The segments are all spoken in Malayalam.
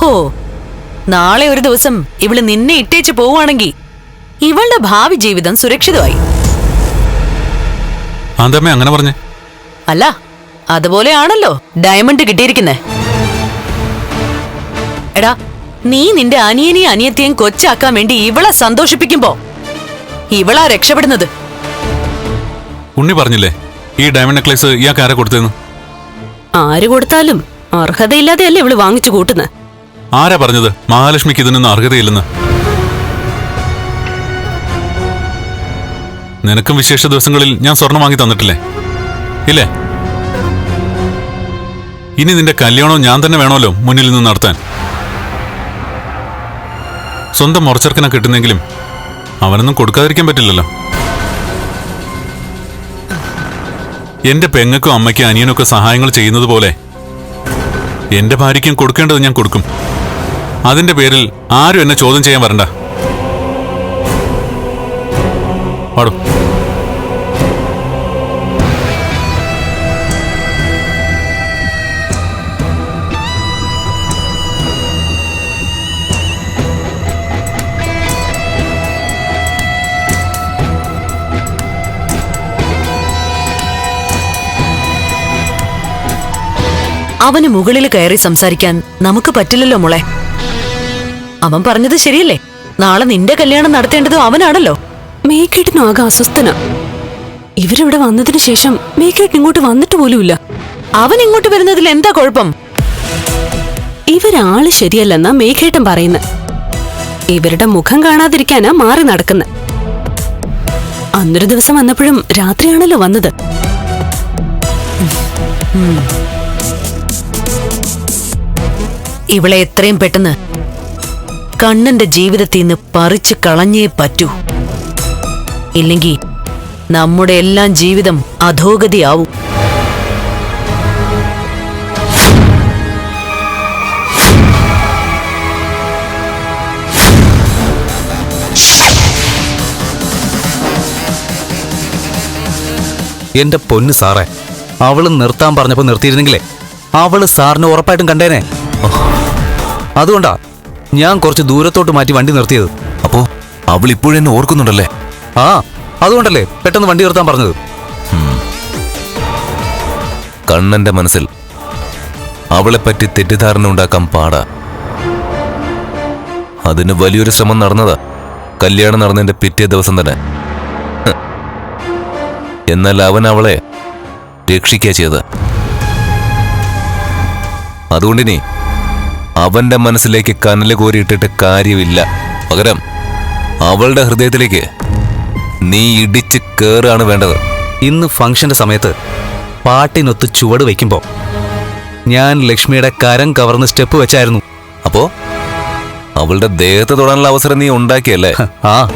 ഹോ നാളെ ഒരു ദിവസം ഇവൾ നിന്നെ ഇട്ടേച്ച് പോവുകയാണെങ്കിൽ ഇവളുടെ ഭാവി ജീവിതം സുരക്ഷിതമായി. അതമ്മേ അങ്ങനെ പറഞ്ഞേ. അല്ല അതുപോലെയാണല്ലോ ഡയമണ്ട് കിട്ടിയിരിക്കുന്നേ. എടാ നീ നിന്റെ അനിയനെയും അനിയത്തെയും കൊച്ചാക്കാൻ വേണ്ടി ഇവളെ സന്തോഷിപ്പിക്കുമ്പോ ഇവളാ രക്ഷപ്പെടുന്നത്. ഉണ്ണി പറഞ്ഞില്ലേ ഈ ഡയമണ്ട് നെക്ലേസ് ഇയാൾക്ക് ആരെ കൊടുത്തേന്ന്? ആര് കൊടുത്താലും അർഹതയില്ലാതെയല്ലേ ഇവൾ വാങ്ങിച്ചു കൂട്ടുന്നത് ആരാ പറഞ്ഞത്? മഹാലക്ഷ്മിക്ക് ഇതിനൊന്നും അർഹതയില്ലെന്ന്. നിനക്കും വിശേഷ ദിവസങ്ങളിൽ ഞാൻ സ്വർണം വാങ്ങി തന്നിട്ടില്ലേ? ഇല്ലേ? ഇനി നിന്റെ കല്യാണം ഞാൻ തന്നെ വേണമല്ലോ മുന്നിൽ നിന്ന് നടത്താൻ. സ്വന്തം മുറച്ചെറുക്കനെ കിട്ടുന്നെങ്കിലും അവനൊന്നും കൊടുക്കാതിരിക്കാൻ പറ്റില്ലല്ലോ. എന്റെ പെങ്ങൾക്കും അമ്മയ്ക്കും അനിയനൊക്കെ സഹായങ്ങൾ ചെയ്യുന്നത് പോലെ എന്റെ ഭാര്യയ്ക്കും കൊടുക്കേണ്ടത് ഞാൻ കൊടുക്കും. അതിന്റെ പേരിൽ ആരും എന്നെ ചോദ്യം ചെയ്യാൻ വരണ്ട. പാടും. അവന് മുകളിൽ കയറി സംസാരിക്കാൻ നമുക്ക് പറ്റില്ലല്ലോ മോളെ. അവൻ പറഞ്ഞത് ശരിയല്ലേ? നാളെ നിന്റെ കല്യാണം നടത്തേണ്ടതും അവനാണല്ലോ. മേക്കേട്ടിനും ആകെ അസ്വസ്ഥന. ഇവരിവിടെ വന്നതിന് ശേഷം മേക്കേട്ടിന് ഇങ്ങോട്ട് വന്നിട്ട് പോലുമില്ല. അവൻ ഇങ്ങോട്ട് വരുന്നതിൽ എന്താ കുഴപ്പം? ഇവരാൾ ശരിയല്ലെന്നാ മേഘേട്ടൻ പറയുന്നത് ഇവരുടെ മുഖം കാണാതിരിക്കാനാ മാറി നടക്കുന്ന. അന്നൊരു ദിവസം വന്നപ്പോഴും രാത്രിയാണല്ലോ വന്നത്. ഇവളെ എത്രയും പെട്ടെന്ന് കണ്ണന്റെ ജീവിതത്തിൽ നിന്ന് പറിച്ചു കളഞ്ഞേ പറ്റൂ. ഇല്ലെങ്കിൽ നമ്മുടെ എല്ലാം ജീവിതം അധോഗതിയാവും. എന്റെ പൊന്ന് സാറേ അവൾ നിർത്താൻ പറഞ്ഞപ്പോ നിർത്തിയിരുന്നെങ്കിലേ അവൾ സാറിന് ഉറപ്പായിട്ടും കണ്ടേനെ. അതുകൊണ്ടാ ഞാൻ കുറച്ച് ദൂരത്തോട്ട് മാറ്റി വണ്ടി നിർത്തിയത്. അപ്പോ അവൾ ഇപ്പോഴെന്നെ ഓർക്കുന്നുണ്ടല്ലേ? ആ അതുകൊണ്ടല്ലേ പെട്ടെന്ന് വണ്ടി നിർത്താൻ പറഞ്ഞത്. കണ്ണന്റെ മനസ്സിൽ അവളെപ്പറ്റി തെറ്റിദ്ധാരണ ഉണ്ടാക്കാൻ പാടാ. അതിന് വലിയൊരു ശ്രമം നടന്നതാ. കല്യാണം നടന്നതിന്റെ പിറ്റേ ദിവസം തന്നെ. എന്നാൽ അവൻ അവളെ രക്ഷിക്കുക ചെയ്ത് അതുകൊണ്ടിനി അവന്റെ മനസ്സിലേക്ക് കനൽ കോരിയിട്ടിട്ട് കാര്യമില്ല. പകരം അവളുടെ ഹൃദയത്തിലേക്ക് നീ ഇടിച്ച് കേറുകയാണ് വേണ്ടത്. ഇന്ന് ഫംഗ്ഷന്റെ സമയത്ത് പാട്ടിനൊത്ത് ചുവട് വയ്ക്കുമ്പോ ഞാൻ ലക്ഷ്മിയുടെ കരം കവർന്ന് സ്റ്റെപ്പ് വെച്ചായിരുന്നു. അപ്പോ അവളുടെ ദേഹത്ത് തൊടാനുള്ള അവസരം നീ ഉണ്ടാക്കിയല്ലേ? ആ.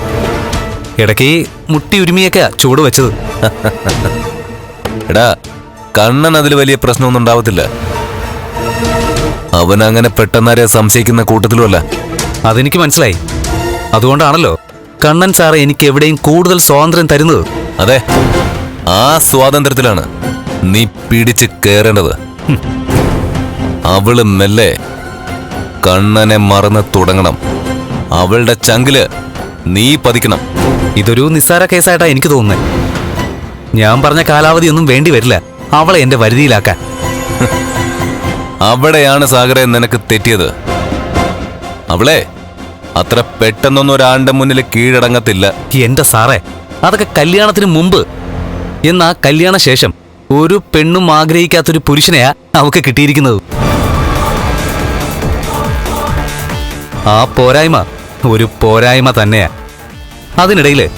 ഇടയ്ക്ക് മുട്ടി ഉരുമിയൊക്കെ ചുവട് വെച്ചത്. എടാ കണ്ണൻ അതിൽ വലിയ പ്രശ്നമൊന്നും ഉണ്ടാവത്തില്ല. അവൻ അങ്ങനെ പെട്ടെന്നാരെ സംശയിക്കുന്ന കൂട്ടത്തിലുമല്ല. അതെനിക്ക് മനസ്സിലായി. അതുകൊണ്ടാണല്ലോ കണ്ണൻ സാറ് എനിക്ക് എവിടെയും കൂടുതൽ സ്വാതന്ത്ര്യം തരുന്നത്. അതെ ആ സ്വാതന്ത്ര്യത്തിലാണ് നീ പിടിച്ച് കയറേണ്ടത്. അവൾ മെല്ലെ കണ്ണനെ മറന്ന് തുടങ്ങണം. അവളുടെ ചങ്കിൽ നീ പതിക്കണം. ഇതൊരു നിസ്സാര കേസായിട്ടാ എനിക്ക് തോന്നുന്നത് ഞാൻ പറഞ്ഞ കാലാവധി ഒന്നും വേണ്ടി വരില്ല. അവളെ എന്റെ വരുതിയിലാക്കാൻ. അവിടെയാണ് സാഗറെ നിനക്ക് തെറ്റിയത്. അവളെ അത്ര പെട്ടെന്നൊന്നും ഒരാളുടെ മുന്നിൽ കീഴടങ്ങത്തില്ല. എന്റെ സാറേ അതൊക്കെ കല്യാണത്തിന് മുമ്പ്. എന്നാ കല്യാണ ശേഷം ഒരു പെണ്ണും ആഗ്രഹിക്കാത്തൊരു പുരുഷനെയാ അവക്ക് കിട്ടിയിരിക്കുന്നത്. ആ പോരായ്മ ഒരു പോരായ്മ തന്നെയാ. അതിനിടയിൽ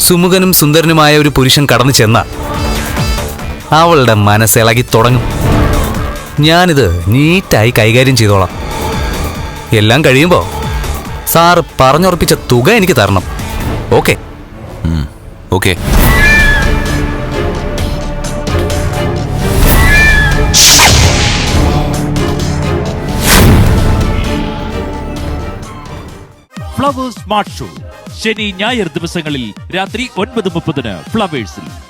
സുമുഖനും സുന്ദരനുമായ ഒരു പുരുഷൻ കടന്നു ചെന്ന. അവളുടെ മനസ്സിളകി തുടങ്ങും. ഞാനിത് നീറ്റായി കൈകാര്യം ചെയ്തോളാം. എല്ലാം കഴിയുമ്പോ സാറ് പറഞ്ഞുറപ്പിച്ച തുക എനിക്ക് തരണം. Okay? Okay. Flowers smart show ശനി ഞായർ ദിവസങ്ങളിൽ രാത്രി ഒൻപത് മുപ്പതിന് ഫ്ലവേഴ്സിൽ